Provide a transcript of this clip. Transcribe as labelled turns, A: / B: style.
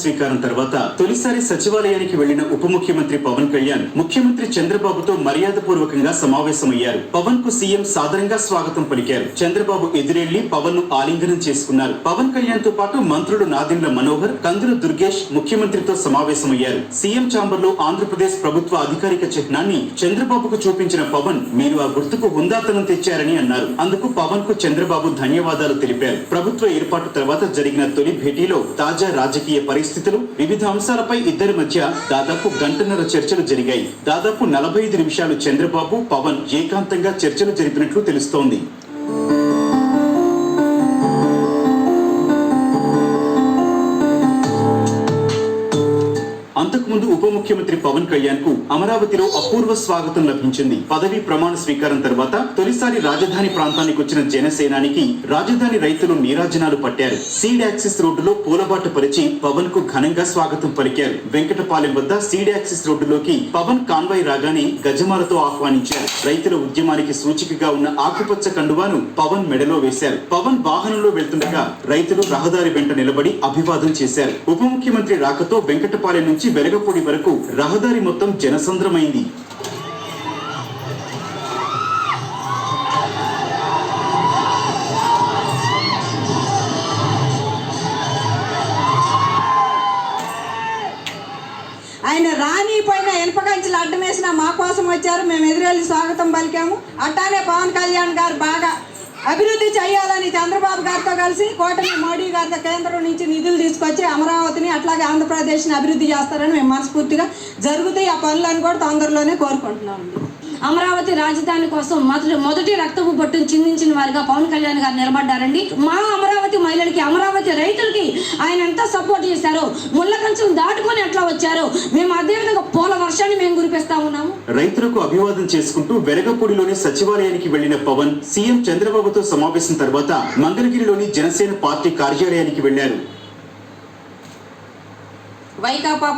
A: స్వీకారం తర్వాత తొలిసారి సచివాలయానికి వెళ్ళిన ఉప ముఖ్యమంత్రి పవన్ కళ్యాణ్ ముఖ్యమంత్రి చంద్రబాబుతో మర్యాదపూర్వకంగా సమావేశమయ్యారు. పవన్కు సీఎం సాదరంగా స్వాగతం పలికారు. చంద్రబాబు ఎదురెళ్ళి పవన్ను ఆలింగనం చేసుకున్నారు. పవన్ కళ్యాణ్తో పాటు మంత్రులు నాదిండ్ల మనోహర్ కందుల దుర్గేష్ ముఖ్యమంత్రితో సమావేశమయ్యారు. సీఎం చాంబర్లో ఆంధ్రప్రదేశ్ ప్రభుత్వ అధికారిక చిహ్నాన్ని చంద్రబాబుకు చూపించిన పవన్ మీరు ఆ గుర్తుకు హుందాతనం తెచ్చారని అన్నారు. అందుకు పవన్కు చంద్రబాబు ధన్యవాదాలు తెలిపారు. ప్రభుత్వ ఏర్పాటు తర్వాత జరిగిన తొలి భేటీలో తాజా రాజకీయ పరిస్థితులు వివిధ అంశాలపై ఇద్దరి మధ్య దాదాపు గంటన్నర చర్చలు జరిగాయి. దాదాపు నలభై ఐదు నిమిషాలు చంద్రబాబు పవన్ ఏకాంతంగా చర్చలు జరిపినట్లు తెలుస్తోంది. అంతకుముందు ఉప ముఖ్యమంత్రి పవన్ కళ్యాణ్కు అమరావతిలో అపూర్వ స్వాగతం లభించింది. పదవి ప్రమాణ స్వీకారం తర్వాత తొలిసారి రాజధాని ప్రాంతానికి వచ్చిన జనసేనానికి రాజధాని రైతులు నీరాజనాలు పట్టారు. సీడ్ యాక్సిస్ రోడ్డులో పూలబాట పరిచి పవన్కు ఘనంగా స్వాగతం పలికారు. వెంకటపాలెం వద్ద సీడ్ యాక్సిస్ రోడ్డులోకి పవన్ కాన్వాయ్ రాగానే గజమాలతో ఆహ్వానించారు. రైతుల ఉద్యమానికి సూచికగా ఉన్న ఆకుపచ్చ కండువాను పవన్ మెడలో వేశారు. పవన్ వాహనంలో వెళ్తుండగా రైతులు రహదారి వెంట నిలబడి అభివాదం చేశారు. ఉప ముఖ్యమంత్రి రాకతో వెంకటపాలెం నుంచి వెలగపూడి వరకు రహదారి మొత్తం జనసంద్రమైంది.
B: ఆయన రాణి పైన ఎనపకంచులు అడ్డమేసిన మా కోసం వచ్చారు. మేము ఎదురెళ్ళి స్వాగతం పలికాము. అట్టానే పవన్ కళ్యాణ్ గారు అభివృద్ధి చేయాలని చంద్రబాబు గారితో కలిసి కోటమి మోడీ గారితో కేంద్రం నుంచి నిధులు తీసుకొచ్చి అమరావతిని అట్లాగే ఆంధ్రప్రదేశ్ని అభివృద్ధి చేస్తారని మేము మనస్ఫూర్తిగా జరుగుతాయి ఆ పనులను కూడా తొందరలోనే కోరుకుంటున్నామండి.
C: అమరావతి రాజధాని కోసం మొదటి మొదటి రక్తపు బొట్టును చిందించిన వారిగా పవన్ కళ్యాణ్ గారు నిలబడ్డారండి. మా అమరావతి మహిళలకి అమరావతి రైతులకి ఆయన ఎంత సపోర్ట్ చేశారో ముళ్ళ కంచెం దాటుకొని ఎట్లా వచ్చారో మేము అదేవిధంగా పూల వర్షాన్ని మేము కురిపిస్తా ఉన్నాము.
A: రైతులకు అభివాదం చేసుకుంటూ వెలగపూడిలోని సచివాలయానికి వెళ్ళిన పవన్ సీఎం చంద్రబాబుతో సమావేశం తర్వాత మంగళగిరిలోని జనసేన పార్టీ కార్యాలయానికి వెళ్ళారు
B: వైకాపా